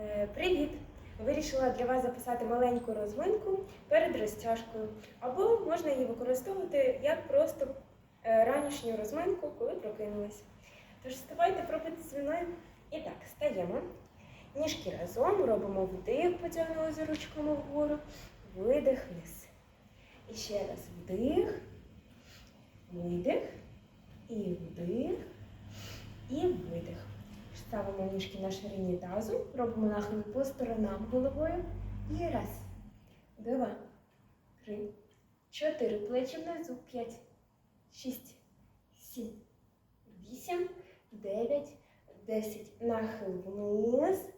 Е, Привіт! Вирішила для вас записати маленьку розминку перед розтяжкою. Або можна її використовувати як просто е, ранішню розминку, коли прокинулись. Тож вставайте пробити зі мною. І так, стаємо. Ніжки разом, робимо вдих, потягнули за ручками вгору, видих вниз. І ще раз вдих, видих, і вдих, і видих. Ставимо ніжки на ширині тазу, робимо нахил по сторонам головою. І раз, два, три, чотири. Плечі внизу. П'ять, шість, сім, вісім, дев'ять, десять. Нахил вниз,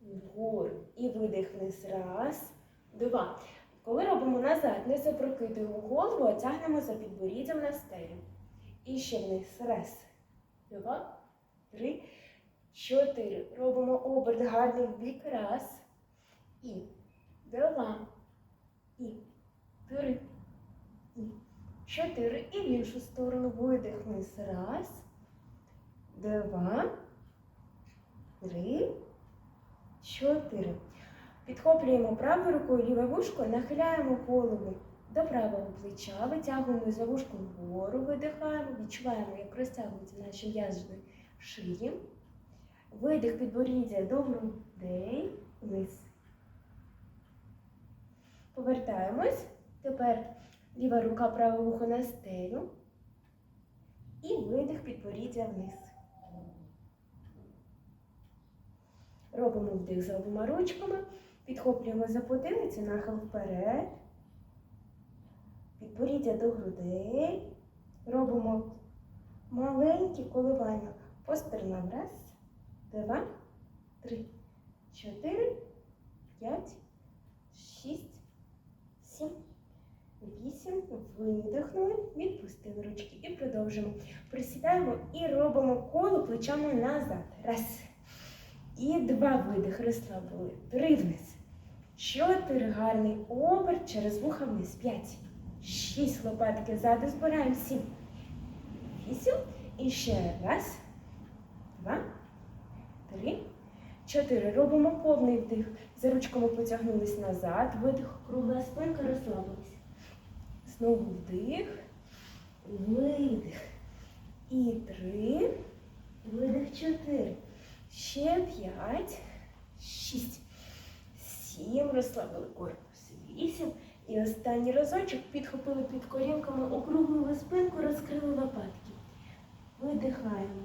вгору. І видих вниз. Раз, два. Коли робимо назад, не запрокидуємо голову, а тягнемо за підборіддям на стелю. І ще вниз. Раз, два, три. Чотири. Робимо оберт гарний бік. Раз. І два. І три. І чотири. І в іншу сторону видих. Раз. Два. Три. Чотири. Підхоплюємо правою рукою ліве вушко, нахиляємо голову до правого плеча, витягуємо за вушком вгору, видихаємо, відчуваємо, як розтягуються наші м'язи шиї. Видих підборіддя до грудей вниз. Повертаємось. Тепер ліва рука, праве вухо на стелю. І видих підборіддя вниз. Робимо вдих за обома ручками. Підхоплюємо за потилицю, нахил вперед. Підборіддя до грудей. Робимо маленькі коливання по сторонам. Раз два, три, чотири, п'ять, шість, сім, вісім. Видихнули, відпустили ручки і продовжимо. Присідаємо і робимо коло плечами назад. Раз. І два видих. Розслабили. Три вниз. Чотири. Гарний оберт через вуха вниз. П'ять. Шість лопатки ззаду збираємо. Сім. Вісім. І ще раз. Два три, чотири. Робимо повний вдих. За ручками потягнулись назад. Видих, кругла спинка, розслабились. Знову вдих, видих. І три. Видих чотири. Ще п'ять. Шість. Сім. Розслабили корпус. Вісім. І останній разочок підхопили під колінками, округлили спинку, розкрили лопатки. Видихаємо.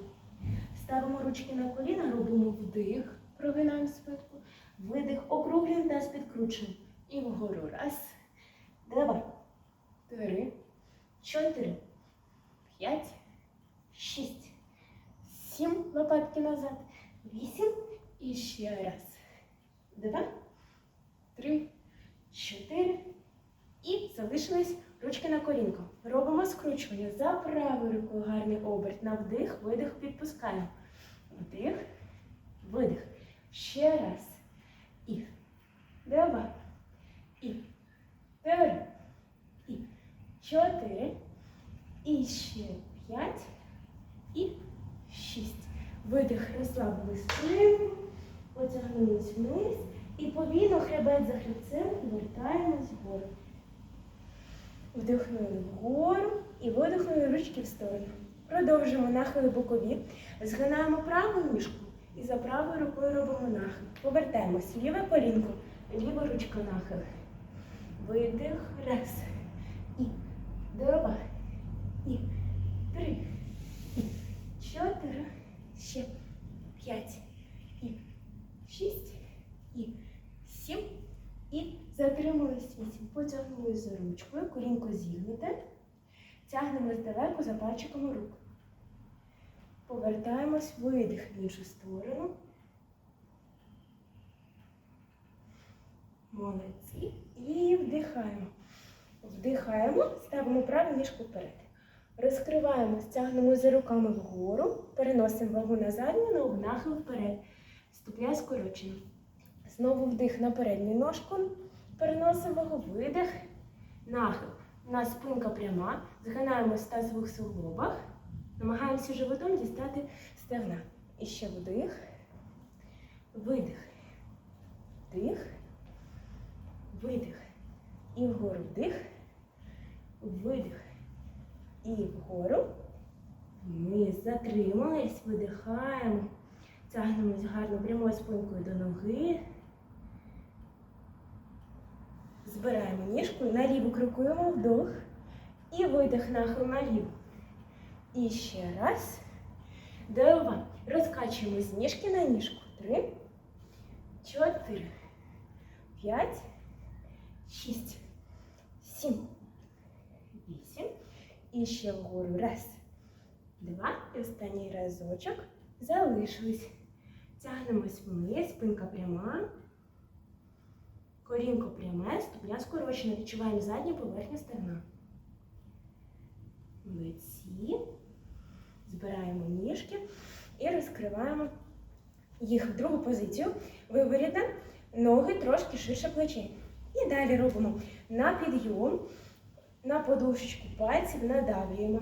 Ставимо ручки на коліна, робимо вдих, прогинаємо спинку, видих, округлюємо таз підкручуємо. І вгору. Раз, два, три, чотири, п'ять, шість, сім. Лопатки назад. Вісім. І ще раз. Два, три, чотири. І залишились ручки на колінках. Робимо скручування за правою рукою гарний оберт. На вдих, видих, підпускаємо. Вдих, видих. Ще раз. І два. І три. І чотири. І ще п'ять. І шість. Видих, розслабили спину. Потягнулись вниз. І повільно хребет за хребцем вертаємось вгору. Вдихнули вгору і видихнули ручки в сторону. Продовжуємо нахили бокові. Згинаємо праву ніжку і за правою рукою робимо нахил. Повертаємось. Ліве колінко, ліва ручка нахил. Видих. Раз. І два. І три. І чотири. Ще п'ять. І шість. І сім. І затримались вісім. Потягнули за ручкою, колінко зігнуте. Тягнемось далеко за пальчиками рук. Повертаємось, видих в іншу сторону. Молодці. І вдихаємо. Вдихаємо, ставимо праву ніжку вперед. Розкриваємо, стягнемо за руками вгору, переносимо вагу на задню ногу, нахил вперед. Ступня скорочена. Знову вдих на передню ножку. Переносимо вагу, видих, нахил. У нас спинка пряма. Згинаємось в тазових суглобах. Намагаємося животом дістати стегна. І ще вдих, видих. вдих, видих. І вгору вдих, видих. І вгору. Ми затримались, видихаємо. Тягнемось гарно прямою спинкою до ноги. Збираємо ніжку, на ліву крокуємо вдох. І видих нахил на ліву. І ще раз. Два. Розкачуємо з ніжки на ніжку. Три, чотири, п'ять, шість, сім, вісім. І ще вгору. Раз, два. І останній разочок. Залишились. Тягнемось вниз, спинка пряма. Корінко пряме, ступня скорочена. Відчуваємо задню поверхню стегна. Молодці. Збираємо ніжки і розкриваємо їх в другу позицію. Виворіта, ноги трошки ширше плечей. І далі робимо на підйом, на подушечку пальців надавлюємо.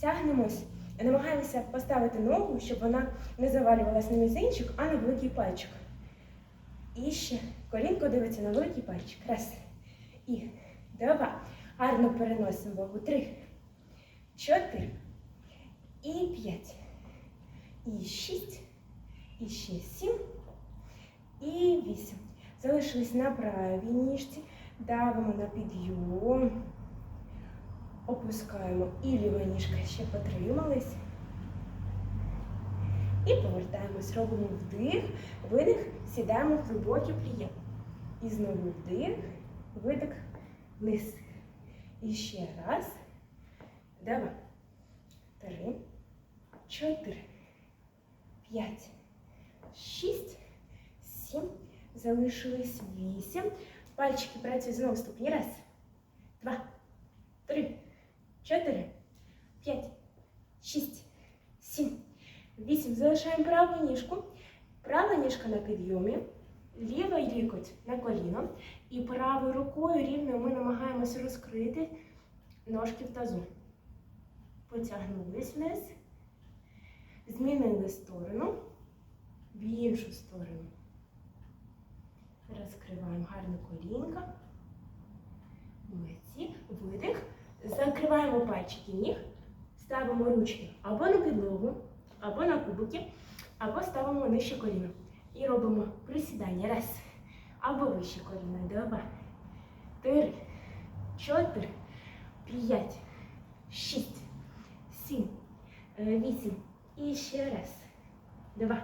Тягнемось, намагаємося поставити ногу, щоб вона не завалювалась на мізинчик, а на великий пальчик. І ще колінко дивиться на великий пальчик. Раз. І два. Гарно переносимо вагу. Три, чотири. І п'ять. І шість. І ще сім. І вісім. Залишились на правій ніжці. Давимо на підйом. Опускаємо. І ліва ніжка ще потримались. І повертаємось. Робимо вдих, видих, сідаємо в глибокий пліє. І знову вдих, видих, вниз. І ще раз. Два, три, чотири, п'ять, шість, сім. Залишилось вісім. Пальчики працюють знову ступні. Раз, два, три, чотири, п'ять, шість, сім. Вісім. Залишаємо праву ніжку. Права ніжка на підйомі, лівий лікоть на коліно. І правою рукою рівно ми намагаємося розкрити ножки в тазу. Потягнулись вниз. Змінили сторону в іншу сторону. Розкриваємо гарно колінка. Молодці. Видих. Закриваємо пальчики ніг. Ставимо ручки або на підлогу, або на кубики, або ставимо нижче коліно. І робимо присідання. Раз. Або вище коліно. Два. Три. Чотири. П'ять. Шість. Сім. е, Вісім. І ще раз. Два.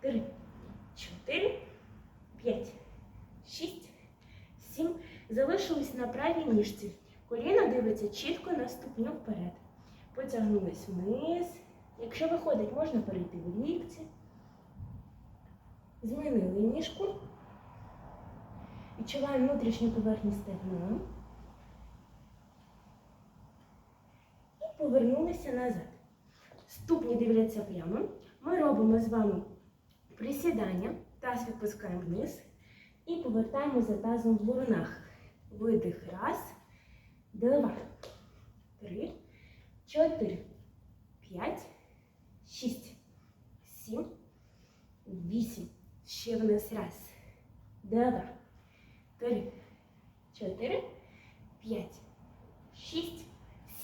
Три. Чотири. П'ять. Шість. Сім. Залишились на правій ніжці. Коліно дивиться чітко на ступню вперед. Потягнулись вниз. Якщо виходить, можна перейти в лікці. Змінили ніжку. Відчуваємо внутрішню поверхню стегна. І повернулися назад. Ступні дивляться прямо. Ми робимо з вами присідання. Таз відпускаємо вниз. І повертаємо за тазом в воронах. Видих. Раз, два, три, чотири, п'ять, шість, сім, вісім. Ще вниз. Раз, два, три, чотири, п'ять, шість,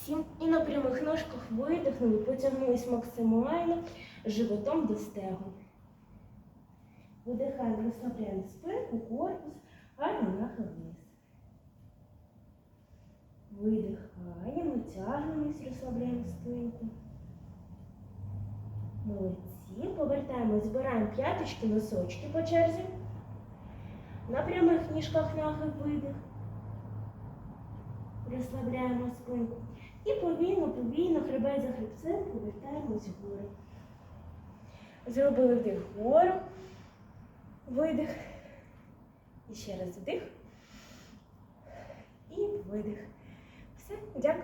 сім. І на прямих ножках видихнули, потягнулись максимально животом до стегу. Видихаємо, розслабляємо спинку, корпус, гарно нахил вниз. Видихаємо, тягнемось, розслабляємо спинку. Молодці. Повертаємось, збираємо п'яточки, носочки по черзі. На прямих ніжках нахил видих. Розслабляємо спинку. І повільно, повільно, хребет за хребцем повертаємось вгору. Зробили вдих вгору. Видих. І ще раз вдих. І видих. Все, дякую.